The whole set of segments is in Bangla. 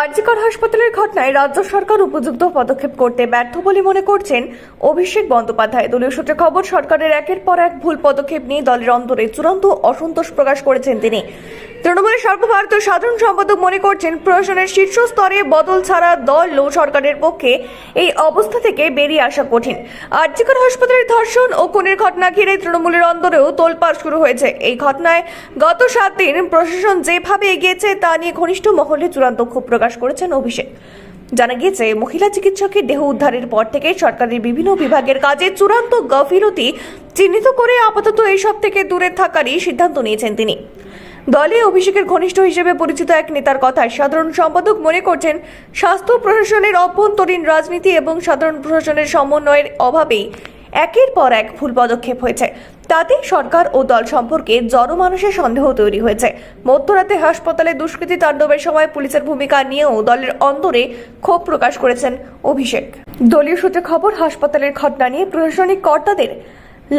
আরজিকর হাসপাতালের ঘটনায় রাজ্য সরকার উপযুক্ত পদক্ষেপ করতে ব্যর্থ বলে মনে করছেন অভিষেক বন্দ্যোপাধ্যায়। দলীয় সূত্রে খবর, সরকারের একের পর এক ভুল পদক্ষেপ নিয়ে দলের অন্তরে চূড়ান্ত অসন্তোষ প্রকাশ করেছেন তিনি। তৃণমূলের সর্বভারতীয় সাধারণ সম্পাদক মনে করছেন, প্রশাসনের শীর্ষ স্তরে বদল ছাড়া দল ও সরকারের পক্ষে এই অবস্থা থেকে বেরিয়ে আসা কঠিন। আরজিকর হাসপাতালের ধর্ষণ ও খুনের ঘটনা ঘিরে তৃণমূলের অন্দরেও তোলপাড় শুরু হয়েছে। এই ঘটনায় গত সাত দিন প্রশাসন যেভাবে এগিয়েছে তা নিয়ে ঘনিষ্ঠ মহলে চূড়ান্ত ক্ষোভ প্রকাশ করেছেন অভিষেক। জানা গিয়েছে, মহিলা চিকিৎসকের দেহ উদ্ধারের পর থেকে সরকারের বিভিন্ন বিভাগের কাজে চূড়ান্ত গাফিলতি চিহ্নিত করে আপাতত এইসব থেকে দূরে থাকারই সিদ্ধান্ত নিয়েছেন তিনি। দলে অভিষেকের ঘনিষ্ঠ হিসেবে পরিচিত এক নেতার কথায় সাধারণ সম্পাদক মনে করছেন, স্বাস্থ্য প্রশাসনের অভ্যন্তরীণ রাজনীতি এবং সাধারণ প্রশাসনের সমন্বয়ের অভাবেই একের পর এক ভুল পদক্ষেপ হয়েছে। তাতে সরকার ও দল সম্পর্কে জনমানুষের সন্দেহ তৈরি হয়েছে। মধ্যরাতে হাসপাতালে দুষ্কৃতী তাণ্ডবের সময় পুলিশের ভূমিকা নিয়েও দলের অন্তরে ক্ষোভ প্রকাশ করেছেন অভিষেক। দলীয় সূত্রে খবর, হাসপাতালের ঘটনা নিয়ে প্রশাসনিক কর্তাদের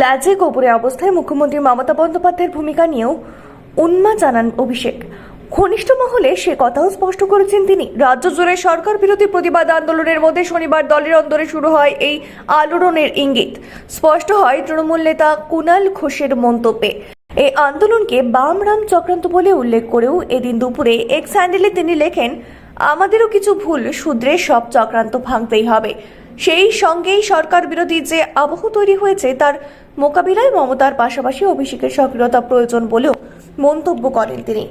লাজে গোবরে অবস্থায় মুখ্যমন্ত্রী মমতা বন্দ্যোপাধ্যায়ের ভূমিকা নিয়েও উন্মা জানান অভিষেক। ঘনিষ্ঠ মহলে সে কথাও স্পষ্ট করেছেন তিনি। রাজ্য জুড়ে সরকার বিরোধী প্রতিবাদ আন্দোলনের মধ্যে শনিবার দলের অন্দরে শুরু হয় এই আলোড়নের ইঙ্গিত। স্পষ্ট হয় তৃণমূল নেতা কুনাল ঘোষের মন্তব্যে। এই আন্দোলনকে বাম রাম চক্রান্ত বলে উল্লেখ করেও এদিন দুপুরে এক্স হ্যান্ডেলে তিনি লেখেন, আমাদেরও কিছু ভুল, শুধরে সব চক্রান্ত ভাঙতেই হবে। সেই সঙ্গেই সরকার বিরোধী যে আবহ তৈরি হয়েছে, তার মোকাবিলায় মমতার পাশাপাশি অভিষেকের সক্রিয়তা প্রয়োজন বলেও মন্তব্য করেন তিনি।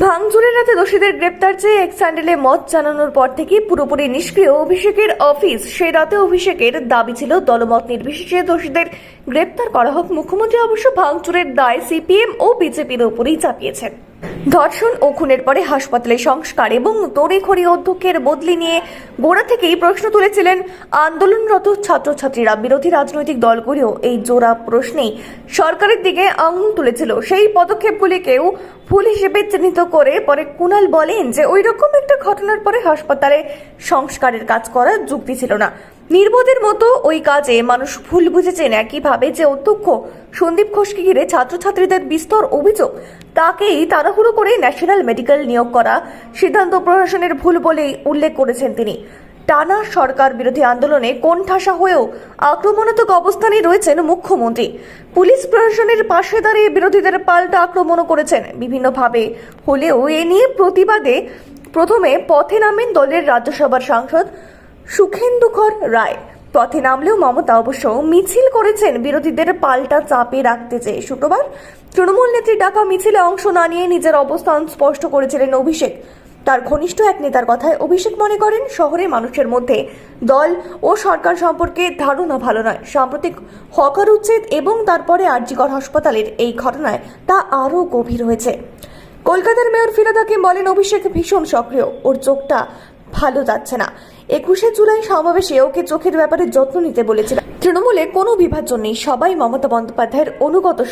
ভাঙচুরের রাতে দোষীদের গ্রেপ্তার চেয়ে এক স্যান্ডেলে মত জানানোর পর থেকেই পুরোপুরি নিষ্ক্রিয় অভিষেকের অফিস। সেই রাতে অভিষেকের দাবি ছিল, দলমত নির্বিশেষে দোষীদের গ্রেপ্তার করা হোক। মুখ্যমন্ত্রী অবশ্য ভাঙচুরের দায় সিপিএম ও বিজেপির উপরেই চাপিয়েছেন। ধর্ষণ ও খুনের পরে হাসপাতালে সংস্কার এবং তড়িঘড়ি অধ্যক্ষের বদলি নিয়ে গোড়া থেকেই প্রশ্ন তুলেছিলেন আন্দোলনরত ছাত্রছাত্রীরা। বিরোধী রাজনৈতিক দলগুলিও এই জোড়া প্রশ্নেই সরকারের দিকে আঙুল তুলেছিল। সেই পদক্ষেপগুলিকেও ভুল হিসেবে চিহ্নিত করে পরে কুনাল বলেন যে ওই রকম একটা ঘটনার পরে হাসপাতালে সংস্কারের কাজ করার যুক্তি ছিল না। নির্বোধের মতো ওই কাজে মানুষ ভুল বুঝেছেন একইভাবে যে অধ্যক্ষ সন্দীপ ঘোষকে ঘিরে ছাত্রছাত্রীদের বিস্তর অভিযোগ, তাকেই তাড়াহুড়ো করে ন্যাশনাল মেডিকেল নিয়োগ করা সিদ্ধান্ত প্রশাসনের ভুল বলেই উল্লেখ করেছেন তিনি। টানা সরকার বিরোধী আন্দোলনে কোণঠাসা হয়েও আক্রমণাত্মক অবস্থানে রয়েছেন মুখ্যমন্ত্রী। পুলিশ প্রশাসনের পাশে দাঁড়িয়ে বিরোধীদের পাল্টা আক্রমণও করেছেন। বিভিন্নভাবে হলেও এ নিয়ে প্রতিবাদে প্রথমে পথে নামেন দলের রাজ্যসভার সাংসদ সুখেন্দুকর রায়। পথে নামলেও মমতা অবশ্য মিছিল করেছেন। বিরোধীদের পাল্টা চাপে রাখতে চেয়ে শুক্রবার তৃণমূল নেত্রী ডাকা মিছিলে অংশ না নিয়ে নিজের অবস্থান স্পষ্ট করেছিলেন অভিষেক। তার ঘনিষ্ঠ এক নেতার কথায় অভিষেক মনে করেন, শহরে মানুষের মধ্যে দল ও সরকার সম্পর্কে ধারণা ভালো নয়। সাম্প্রতিক হকার উচ্ছেদ এবং তারপরে আরজিকর হাসপাতালের এই ঘটনায় তা আরও গভীর হয়েছে। কলকাতার মেয়র ফিরাদাকে বলেন, অভিষেক ভীষণ সক্রিয়। ওর চোখটা ভালো যাচ্ছে না। একুশে জুলাই সমাবেশে ওকে চোখের ব্যাপারে যত্ন নিতে বলেছিলেন। তৃণমূলে কোনো বিভাজন নেই, সবাই মমতা বন্দ্যোপাধ্যায়ের অনুগত